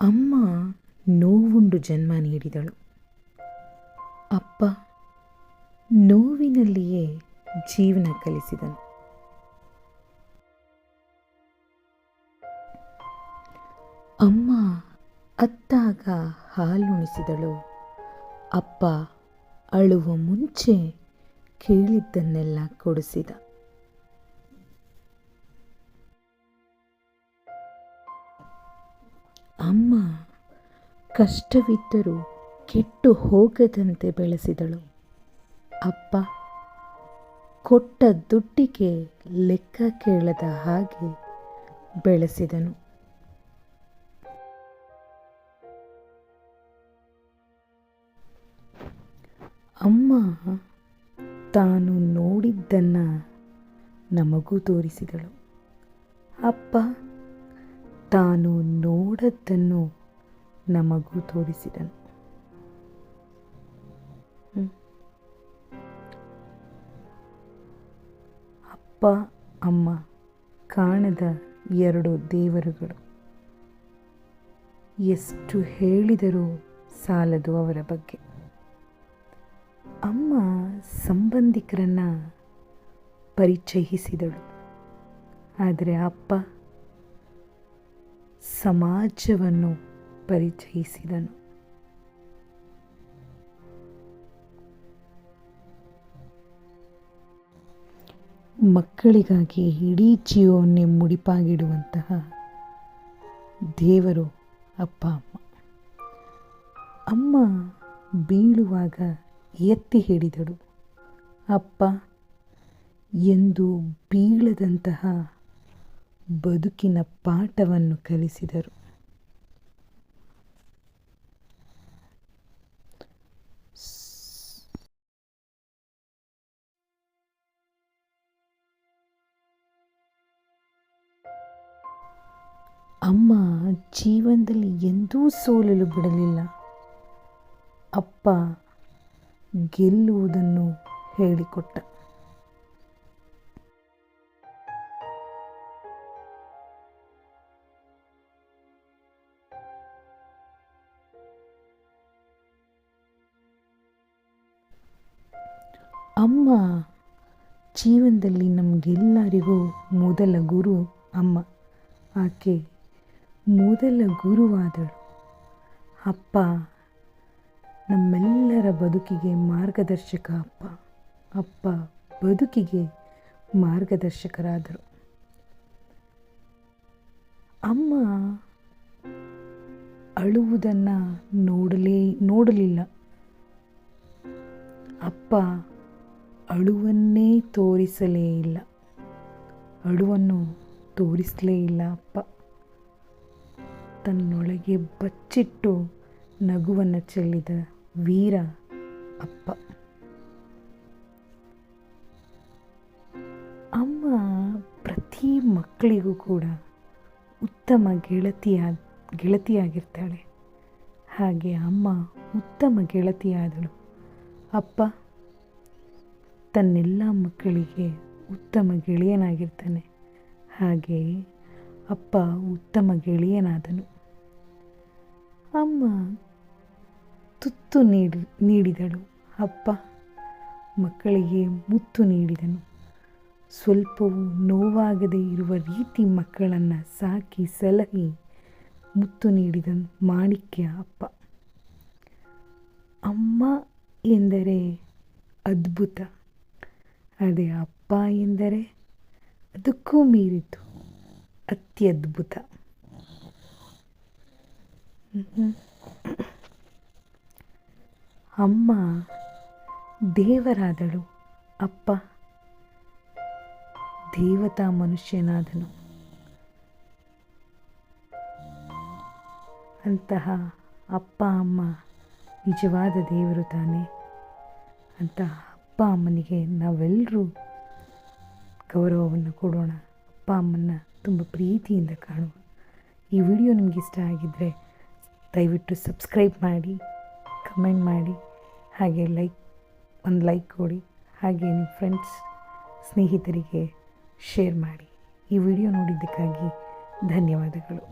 ಅಮ್ಮ ನೋವುಂಡು ಜನ್ಮ ನೀಡಿದಳು. ಅಪ್ಪ ನೋವಿನಲ್ಲಿಯೇ ಜೀವನ ಕಲಿಸಿದನು. ಅಮ್ಮ ಅತ್ತಾಗ ಹಾಲುಣಿಸಿದಳು. ಅಪ್ಪ ಅಳುವ ಮುಂಚೆ ಕೇಳಿದ್ದನ್ನೆಲ್ಲ ಕೊಡಿಸಿದ. ಅಮ್ಮ ಕಷ್ಟವಿದ್ದರೂ ಕೆಟ್ಟು ಹೋಗದಂತೆ ಬೆಳೆಸಿದಳು. ಅಪ್ಪ ಕೊಟ್ಟ ದುಡ್ಡಿಗೆ ಲೆಕ್ಕ ಕೇಳದ ಹಾಗೆ ಬೆಳೆಸಿದನು. ಅಮ್ಮ ತಾನು ನೋಡಿದ್ದನ್ನು ನಮಗೂ ತೋರಿಸಿದಳು. ಅಪ್ಪ ತಾನು ನೋಡದ್ದನ್ನು ನಮಗೂ ತೋರಿಸಿದನು. ಅಪ್ಪ, ಅಮ್ಮ ಕಾಣದ ಎರಡು ದೇವರುಗಳು. ಎಷ್ಟು ಹೇಳಿದರೂ ಸಾಲದು ಅವರ ಬಗ್ಗೆ. ಅಮ್ಮ ಸಂಬಂಧಿಕರನ್ನು ಪರಿಚಯಿಸಿದಳು. ಆದರೆ ಅಪ್ಪ ಸಮಾಜವನ್ನು ಪರಿಚಯಿಸಿದನು. ಮಕ್ಕಳಿಗಾಗಿ ಇಡೀ ಜೀವವನ್ನೇ ಮುಡಿಪಾಗಿಡುವಂತಹ ದೇವರು ಅಪ್ಪ, ಅಮ್ಮ. ಅಮ್ಮ ಬೀಳುವಾಗ ಎತ್ತಿ ಹಿಡಿದಳು ಅಪ್ಪ, ಎಂದು ಬೀಳದಂತಹ ಬದುಕಿನ ಪಾಠವನ್ನು ಕಲಿಸಿದರು. ಅಮ್ಮ ಜೀವನದಲ್ಲಿ ಎಂದೂ ಸೋಲಲು ಬಿಡಲಿಲ್ಲ. ಅಪ್ಪ ಗೆಲ್ಲುವುದನ್ನು ಹೇಳಿಕೊಟ್ಟ. ಅಮ್ಮ ಜೀವನದಲ್ಲಿ ನಮಗೆಲ್ಲರಿಗೂ ಮೊದಲ ಗುರು ಅಮ್ಮ. ಆಕೆ ಮೊದಲ ಗುರುವಾದಳು. ಅಪ್ಪ ನಮ್ಮೆಲ್ಲರ ಬದುಕಿಗೆ ಮಾರ್ಗದರ್ಶಕ ಅಪ್ಪ. ಅಪ್ಪ ಬದುಕಿಗೆ ಮಾರ್ಗದರ್ಶಕರಾದರು. ಅಮ್ಮ ಅಳುವುದನ್ನು ನೋಡಲೇ, ನೋಡಲಿಲ್ಲ. ಅಪ್ಪ ಅಳುವನ್ನೇ ತೋರಿಸಲೇ ಇಲ್ಲ. ಅಳುವನ್ನು ತೋರಿಸಲೇ ಇಲ್ಲ ಅಪ್ಪ. ತನ್ನೊಳಗೆ ಬಚ್ಚಿಟ್ಟು ನಗುವನ್ನು ಚೆಲ್ಲಿದ ವೀರ ಅಪ್ಪ. ಅಮ್ಮ ಪ್ರತಿ ಮಕ್ಕಳಿಗೂ ಕೂಡ ಉತ್ತಮ ಗೆಳತಿಯ, ಗೆಳತಿಯಾಗಿರ್ತಾಳೆ. ಹಾಗೆ ಅಮ್ಮ ಉತ್ತಮ ಗೆಳತಿಯಾದಳು. ಅಪ್ಪ ತನ್ನೆಲ್ಲ ಮಕ್ಕಳಿಗೆ ಉತ್ತಮ ಗೆಳೆಯನಾಗಿರ್ತಾನೆ. ಹಾಗೆಯೇ ಅಪ್ಪ ಉತ್ತಮ ಗೆಳೆಯನಾದನು. ಅಮ್ಮ ತುತ್ತು ನೀಡಿ, ನೀಡಿದಳು. ಅಪ್ಪ ಮಕ್ಕಳಿಗೆ ಮುತ್ತು ನೀಡಿದನು. ಸ್ವಲ್ಪವೂ ನೋವಾಗದೇ ಇರುವ ರೀತಿ ಮಕ್ಕಳನ್ನು ಸಾಕಿ ಸಲಹಿ ಮುತ್ತು ನೀಡಿದನು ಮಾಣಿಕ್ಯ ಅಪ್ಪ. ಅಮ್ಮ ಎಂದರೆ ಅದ್ಭುತ. ಅದೇ ಅಪ್ಪ ಎಂದರೆ ಅದಕ್ಕೂ ಮೀರಿತು. ಅತ್ಯದ್ಭುತ. ಅಮ್ಮ ದೇವರಾದಳು. ಅಪ್ಪ ದೇವತಾ ಮನುಷ್ಯನಾದನು. ಅಂತಹ ಅಪ್ಪ ಅಮ್ಮ ನಿಜವಾದ ದೇವರು ತಾನೆ. ಅಂತಹ ಅಪ್ಪ ಅಮ್ಮನಿಗೆ ನಾವೆಲ್ಲರೂ ಗೌರವವನ್ನು ಕೊಡೋಣ. ಅಪ್ಪ ಅಮ್ಮನ ತುಂಬ ಪ್ರೀತಿಯಿಂದ ಕಾಣುವ ಈ ವಿಡಿಯೋ ನಿಮಗೆ ಇಷ್ಟ ಆಗಿದ್ದರೆ ದಯವಿಟ್ಟು ಸಬ್ಸ್ಕ್ರೈಬ್ ಮಾಡಿ, ಕಮೆಂಟ್ ಮಾಡಿ, ಹಾಗೆ ಲೈಕ್, ಒಂದು ಲೈಕ್ ಕೊಡಿ, ಹಾಗೆ ನಿಮ್ಮ ಫ್ರೆಂಡ್ಸ್, ಸ್ನೇಹಿತರಿಗೆ ಶೇರ್ ಮಾಡಿ. ಈ ವಿಡಿಯೋ ನೋಡಿದ್ದಕ್ಕಾಗಿ ಧನ್ಯವಾದಗಳು.